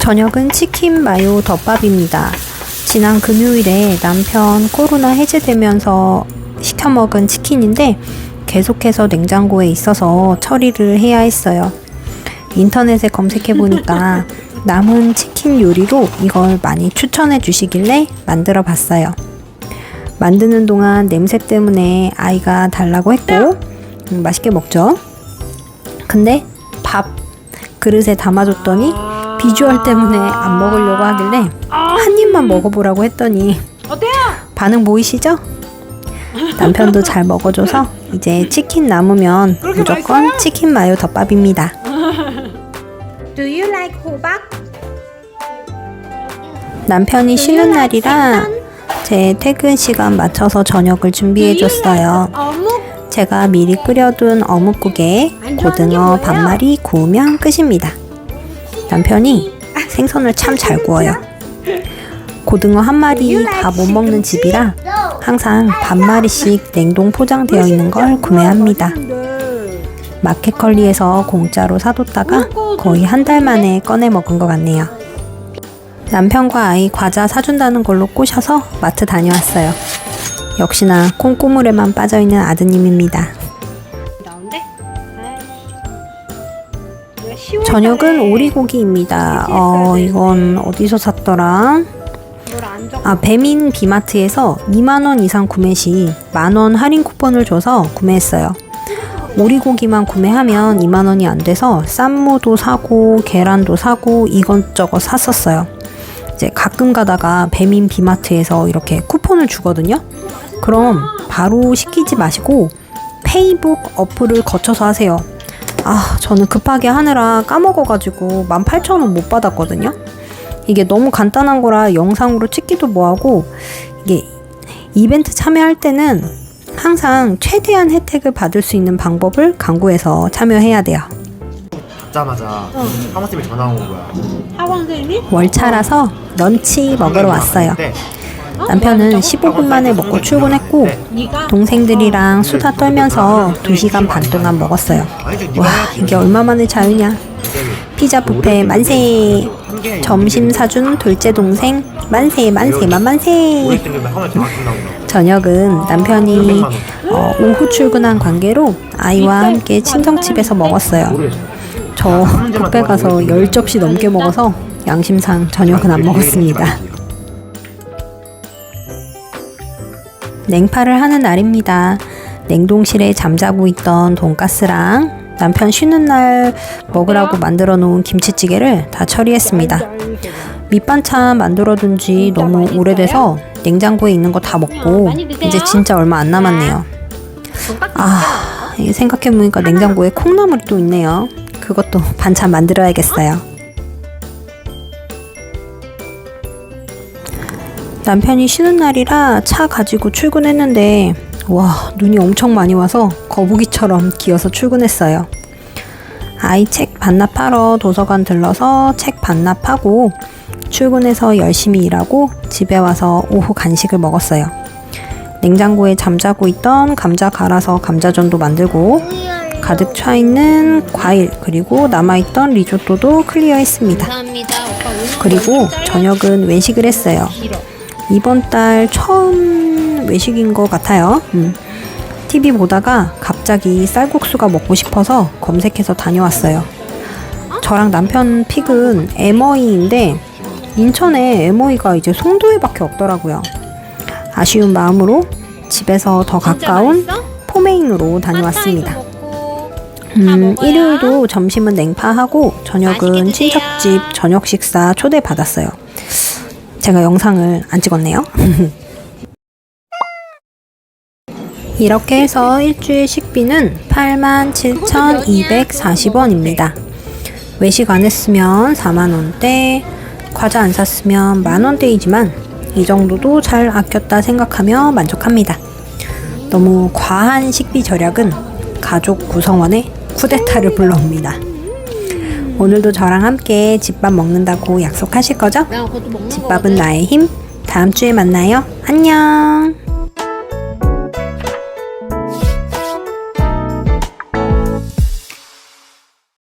저녁은 치킨 마요 덮밥입니다. 지난 금요일에 남편 코로나 해제되면서 시켜 먹은 치킨인데 계속해서 냉장고에 있어서 처리를 해야 했어요. 인터넷에 검색해 보니까 남은 치킨 요리로 이걸 많이 추천해 주시길래 만들어 봤어요. 만드는 동안 냄새 때문에 아이가 달라고 했고 음, 맛있게 먹죠. 근데 밥 그릇에 담아줬더니 비주얼 때문에 안 먹으려고 하길래 한 입만 먹어보라고 했더니? 반응 보이시죠? 남편도 잘 먹어줘서 이제 치킨 남으면 무조건? 치킨 마요 덮밥입니다. Do you like 호박? 남편이 쉬는 날이라 제 퇴근 시간 맞춰서 저녁을 준비해줬어요. 제가 미리 끓여둔 어묵국에 고등어 반마리 구우면 끝입니다. 남편이 생선을 참 잘 구워요. 고등어 한 마리 다 못 먹는 집이라 항상 반마리씩 냉동 포장되어 있는 걸 구매합니다. 마켓컬리에서 공짜로 사뒀다가 거의 한 달 만에 꺼내 먹은 것 같네요. 남편과 아이 과자 사준다는 걸로 꼬셔서 마트 다녀왔어요. 역시나 콩고물에만 빠져있는 아드님입니다. 나온대? 저녁은 오리고기입니다. 어, 이건 어디서 샀더라? 아, 배민 비마트에서 2만원 이상 구매 시 만원 할인 쿠폰을 줘서 구매했어요. 오리고기만 구매하면 2만원이 안 돼서 쌈무도 사고 계란도 사고 이것저것 샀었어요. 이제 가끔 가다가 배민 비마트에서 이렇게 쿠폰을 주거든요. 그럼 바로 시키지 마시고 페이북 어플을 거쳐서 하세요. 아, 저는 급하게 하느라 까먹어가지고 18,000원 못 받았거든요. 이게 너무 간단한 거라 영상으로 찍기도 뭐하고 이게 이벤트 참여할 때는 항상 최대한 혜택을 받을 수 있는 방법을 강구해서 참여해야 돼요. 받자마자 하마쌤이 전화 온 거야. 학원 선생님이? 월차라서 런치 먹으러 왔어요. 네. 남편은 15분 만에 먹고 출근했고? 동생들이랑 수다 떨면서 2시간 반 동안 먹었어요. 와, 이게 얼마 만의 자유냐. 피자 뷔페 만세. 점심 사준 둘째 동생 만세 만세 만 만세. 끝나고. 저녁은 남편이 어, 오후 출근한 관계로 아이와 함께 친정집에서 먹었어요. 저 뷔페 가서 10접시 넘게 먹어서 양심상 저녁은 안 먹었습니다. 냉파를 하는 날입니다. 냉동실에 잠자고 있던 돈가스랑 남편 쉬는 날 먹으라고 만들어 놓은 김치찌개를 다 처리했습니다. 밑반찬 만들어둔 지 너무 오래돼서 냉장고에 있는 거 다 먹고 이제 진짜 얼마 안 남았네요. 아, 생각해보니까 냉장고에 콩나물이 또 있네요. 그것도 반찬 만들어야겠어요. 남편이 쉬는 날이라 차 가지고 출근했는데 와 눈이 엄청 많이 와서 거북이처럼 기어서 출근했어요. 아이 책 반납하러 도서관 들러서 책 반납하고 출근해서 열심히 일하고 집에 와서 오후 간식을 먹었어요. 냉장고에 잠자고 있던 감자 갈아서 감자전도 만들고 가득 차 있는 과일 그리고 남아있던 리조또도 클리어했습니다. 그리고 저녁은 외식을 했어요. 이번 달 처음 외식인 것 같아요. 음. TV 보다가 갑자기 쌀국수가 먹고 싶어서 검색해서 다녀왔어요. 저랑 남편 픽은 에머이인데 인천에 에머이가 이제 송도에밖에 없더라고요. 아쉬운 마음으로 집에서 더 가까운 포메인으로 다녀왔습니다. 음, 일요일도 점심은 냉파하고 저녁은 친척집 저녁 식사 초대 받았어요. 제가 영상을 안 찍었네요. 이렇게 해서 일주일 식비는 87,240원입니다. 외식 안 했으면 4만원대, 과자 안 샀으면 만원대이지만 이 정도도 잘 아꼈다 생각하며 만족합니다. 너무 과한 식비 절약은 가족 구성원의 쿠데타를 불러옵니다. 오늘도 저랑 함께 집밥 먹는다고 약속하실 거죠? 나 그것도 먹는 거 집밥은 나의 힘. 다음 주에 만나요. 안녕.